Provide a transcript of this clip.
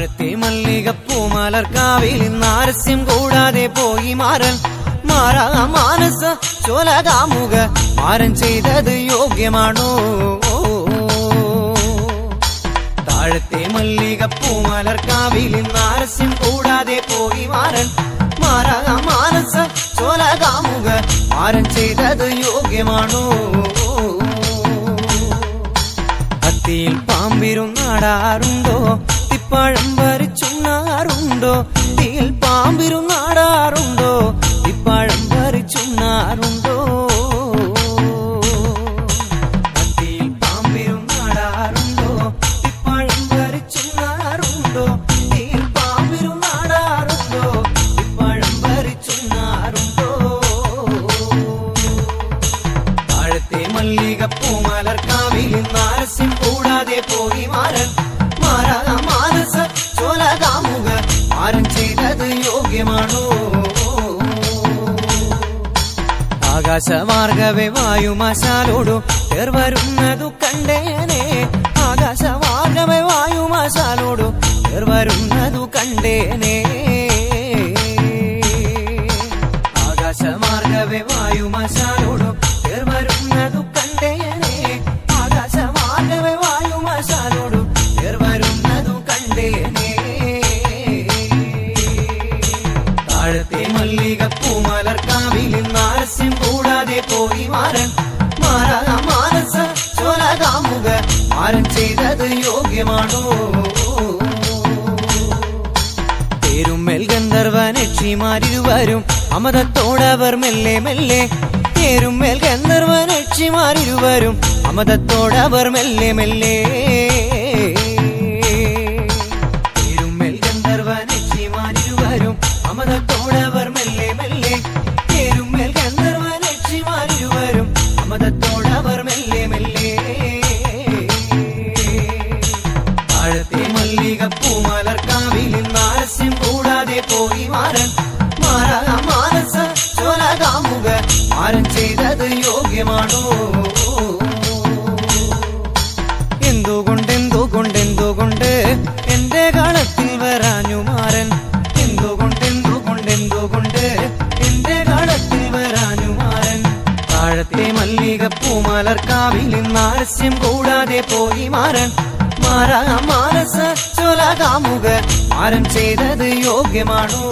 താഴത്തെ മല്ലികപ്പൂ മലർക്കാവിൽ നാരസ്യം കൂടാതെ പോയി മാറൻ മാറാ മാനസ ചോലകാമുക മാരൻ ചെയ്തത് യോഗ്യമാണോ? താഴത്തെ മല്ലികപ്പൂ മലർക്കാവിൽ നാരസ്യം കൂടാതെ പോയി മാറൻ മാറാ മാനസ ചോലകാമുക മാരൻ ചെയ്തത് യോഗ്യമാണോ? അത്തിയിൽ പാമ്പിരുന്നാടാറുണ്ടോ തിപ്പഴം വരച്ചുണ്ണാറുണ്ടോ? തീൽ പാമ്പിരുന്നാടാറുണ്ടോ ചോലകാമുക ആരും ചെയ്തത് യോഗ്യമാണോ? ആകാശമാർഗവേ വായുമാശാലോടു കണ്ടേനേ വരുന്നതു കണ്ടേനെ. ആകാശമാർഗവേ വായുമാശാലോടു പേർ വരുന്നതു കണ്ടേനെ. താഴത്തെ മല്ലികപ്പൂ മലർക്കാവിൽ നാരസ്യം കൂടാതെ പോയി മാറൻ. മാറാ മാനസ ചോലകാമുക മാരൻ ചെയ്തത് യോഗ്യമാണോ? പേരുമ്മൽ ഗന്ധർവനക്ഷിമാരിരുവരും. അമതത്തോടവർ മെല്ലെ മെല്ലെ പേരുമ്മൽ ഗന്ധർവനക്ഷിമാരിരുവരും. അമതത്തോടവർ മെല്ലെ മെല്ലെ ചെയ്തത് യോഗ്യമാണോ? എന്തുകൊണ്ട് എന്തുകൊണ്ട് എന്തുകൊണ്ട് എന്റെ കാലത്തിൽ വരാഞ്ഞു മാറൻ? എന്തുകൊണ്ട് എന്തുകൊണ്ട് എന്തുകൊണ്ട് എന്റെ കാലത്തിൽ വരാഞ്ഞു മാറൻ? താഴത്തെ മല്ലികപ്പൂ മലർക്കാവിൽ ആരസ്യം കൂടാതെ പോയി മാറൻ. മാറാ മാനസ ചൊലകാമുക മാരൻ ചെയ്തത് യോഗ്യമാണോ?